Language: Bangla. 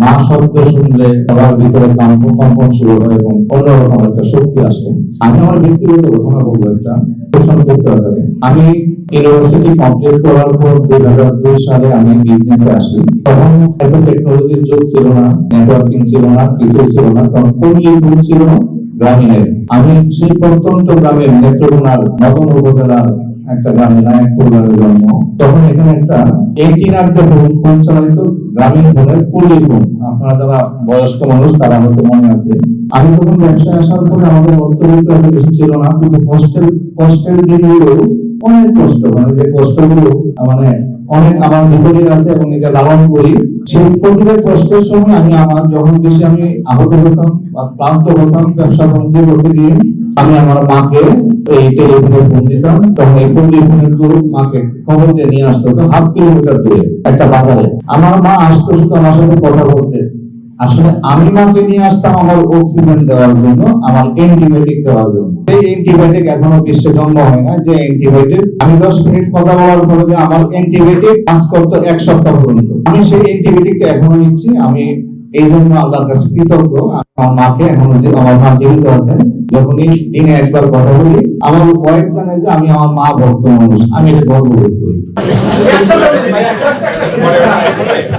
মা শব্দ শুনলে সবার ভিতরে কম্পন কম্পন শুরু হয় এবং অন্যরকম একটা শক্তি আসে। আমি আমার ব্যক্তিগত ঘটনা বলব একটা আমি ইউনিভার্সিটি কমপ্লিট করার পর দুই হাজার দুই সালে আমি বিজনেসে আসি। তখন এত টেকনোলজির যুগ ছিল না নেটওয়ার্কিং ছিল না কিছু ছিল না, তখন কোন যুগ ছিল গ্রামীণের। আমি সেই প্রত্যন্ত গ্রামের নেত্রকোনার নতুন উপজেলার একটা গ্রামে নায়কপুর গ্রামের জন্ম। তখন এখানে একটা যে ফোন ফোন গ্রামীণ ফোনের পল্লী ফোন আপনারা যারা বয়স্ক মানুষ, তারা হয়তো মনে আছে। আমি তখন ব্যবসায় আসার পরে আমাদের অর্থবিত্ত বেশি ছিল না, কিন্তু কষ্টের কষ্টের দিনগুলো অনেক কষ্ট মানে যে কষ্টগুলো মানে অনেক আমার ভিতরে আছে এবং এটা লালন করি। সেই প্রতিটা কষ্টের সময় আমি আমার, যখন বেশি আমি আহত হতাম বা ক্লান্ত হতাম ব্যবসা বাণিজ্য করতে গিয়ে, আমি আমার মাকে এই টেলিফোনে ফোন দিতাম তখন এই টেলিফোনের দূর মাকে খবর দিয়ে নিয়ে আসতে হতো, হাফ কিলোমিটার দূরে, একটা বাজারে। আমার মা আসতো শুধু আমার সাথে কথা বলতে, আসলে আমি মাকে নিয়ে আসতাম আমার অক্সিজেন দেওয়ার জন্য, আমার অ্যান্টিবায়োটিক দেওয়ার জন্য। এই অ্যান্টিবায়োটিক এখনও বিশ্বে জন্ম হয় না, যে অ্যান্টিবায়োটিক আমি দশ মিনিট কথা বলার পরে যে আমার অ্যান্টিবায়োটিক কাজ করতো এক সপ্তাহ পর্যন্ত। আমি সেই অ্যান্টিবায়োটিকটা এখনও নিচ্ছি, আমি এই জন্য আল্লাহর কাছে কৃতজ্ঞ। আমার মাকে এখনও যে আমার মা জীবিত আছেন যখনই দিনে একবার কথা বলি, আমার ওয়াইফ জানে যে আমি আমার মা ভক্ত মানুষ, আমি এটা গর্ববোধ করি।